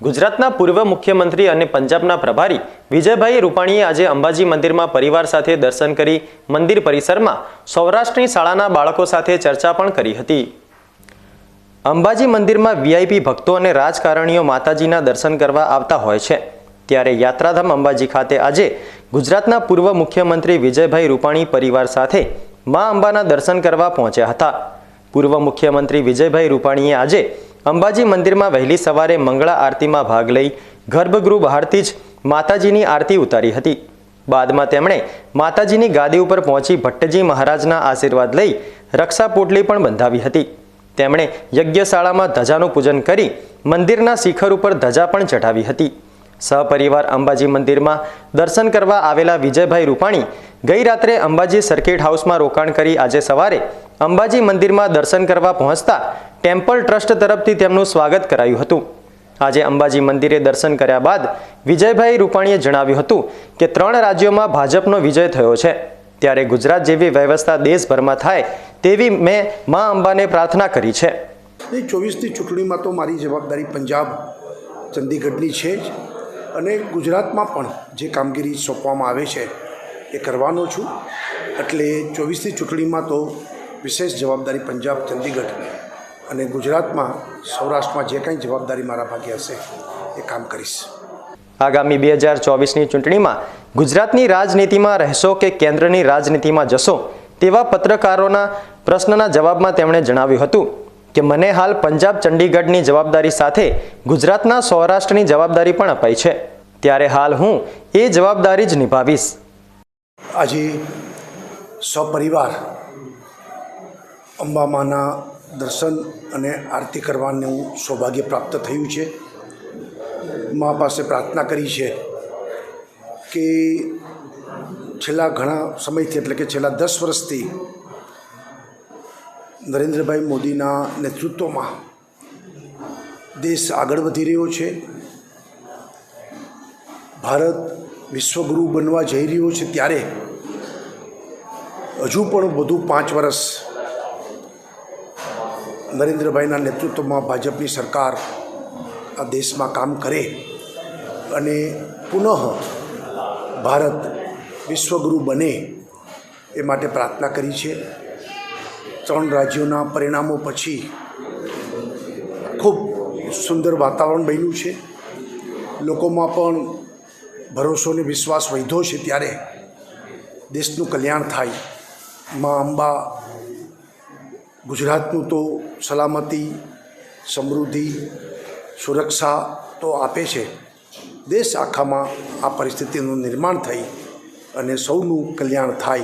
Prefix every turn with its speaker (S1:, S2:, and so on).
S1: ગુજરાતના પૂર્વ મુખ્યમંત્રી અને પંજાબના પ્રભારી વિજયભાઈ રૂપાણીએ આજે અંબાજી મંદિરમાં પરિવાર સાથે દર્શન કરી મંદિર પરિસરમાં સૌરાષ્ટ્રની શાળાના બાળકો સાથે ચર્ચા પણ કરી હતી. અંબાજી મંદિરમાં વીઆઈપી ભક્તો અને રાજકારણીઓ માતાજીના દર્શન કરવા આવતા હોય છે. ત્યારે યાત્રાધામ અંબાજી ખાતે આજે ગુજરાતના પૂર્વ મુખ્યમંત્રી વિજયભાઈ રૂપાણી પરિવાર સાથે મા અંબાના દર્શન કરવા પહોંચ્યા હતા. પૂર્વ મુખ્યમંત્રી વિજયભાઈ રૂપાણીએ આજે અંબાજી મંદિરમાં વહેલી સવારે મંગળા આરતીમાં ભાગ લઈ ગર્ભગૃહ બહારથી જ માતાજીની આરતી ઉતારી હતી. બાદમાં તેમણે માતાજીની ગાદી ઉપર પહોંચી ભટ્ટજી મહારાજના આશીર્વાદ લઈ રક્ષા પોટલી પણ બંધાવી હતી. તેમણે યજ્ઞશાળામાં ધજાનું પૂજન કરી મંદિરના શિખર ઉપર ધજા પણ ચઢાવી હતી. સહપરિવાર અંબાજી મંદિરમાં દર્શન કરવા આવેલા વિજયભાઈ રૂપાણી ગઈ રાત્રે અંબાજી સર્કિટ હાઉસમાં રોકાણ કરી આજે સવારે અંબાજી મંદિરમાં દર્શન કરવા પહોંચતા ટેમ્પલ ટ્રસ્ટ તરફથી તેમનું સ્વાગત કરાયું હતું. આજે અંબાજી મંદિરે દર્શન કર્યા બાદ વિજયભાઈ રૂપાણીએ જણાવ્યું હતું કે ત્રણ રાજ્યોમાં ભાજપનો વિજય થયો છે. ત્યારે ગુજરાત જેવી વ્યવસ્થા દેશભરમાં થાય તેવી મેં મા અંબાને પ્રાર્થના કરી છે.
S2: ચોવીસની ચૂંટણીમાં તો મારી જવાબદારી પંજાબ ચંદીગઢની છે જ. અને ગુજરાતમાં પણ જે કામગીરી સોંપવામાં આવે છે એ કરવાનો છું. એટલે ચોવીસની ચૂંટણીમાં તો વિશેષ જવાબદારી પંજાબ, ચંદીગઢ અને ગુજરાતમાં સૌરાષ્ટ્રમાં જે કંઈ જવાબદારી મારા ભાગે હશે એ કામ કરીશ.
S1: આગામી બે હજાર ચોવીસની ચૂંટણીમાં ગુજરાતની રાજનીતિમાં રહેશો કે કેન્દ્રની રાજનીતિમાં જશો તેવા પત્રકારોના પ્રશ્નના જવાબમાં તેમણે જણાવ્યું હતું કે મને હાલ પંજાબ ચંડીગઢની જવાબદારી સાથે ગુજરાતના સૌરાષ્ટ્રની જવાબદારી પણ અપાઈ છે. ત્યારે હાલ હું એ જવાબદારી જ નિભાવીશ.
S2: આજે સપરિવાર અંબામાના દર્શન અને આરતી કરવાનું સૌભાગ્ય પ્રાપ્ત થયું છે. મા પાસે પ્રાર્થના કરી છે કે છેલ્લા ઘણા સમયથી એટલે કે છેલ્લા દસ વર્ષથી નરેન્દ્રભાઈ મોદીના નેતૃત્વમાં દેશ આગળ વધી રહ્યો છે. ભારત વિશ્વગુરુ બનવા જઈ રહ્યો છે ત્યારે હજુ પણ વધુ પાંચ વર્ષ નરેન્દ્રભાઈના નેતૃત્વમાં ભાજપની સરકાર આ દેશમાં કામ કરે અને પુનઃ ભારત વિશ્વગુરુ બને એ માટે પ્રાર્થના કરી છે. ત્રણ રાજ્યોના પરિણામો પછી ખૂબ સુંદર વાતાવરણ બન્યું છે. લોકોમાં પણ ભરોસો અને વિશ્વાસ વધ્યો છે ત્યારે દેશનું કલ્યાણ થાય. મા અંબા, ગુજરાતનું તો સલામતી, સમૃદ્ધિ, સુરક્ષા તો આપે છે. દેશ આખામાં આ પરિસ્થિતિનું નિર્માણ થઈ અને સૌનું કલ્યાણ થાય.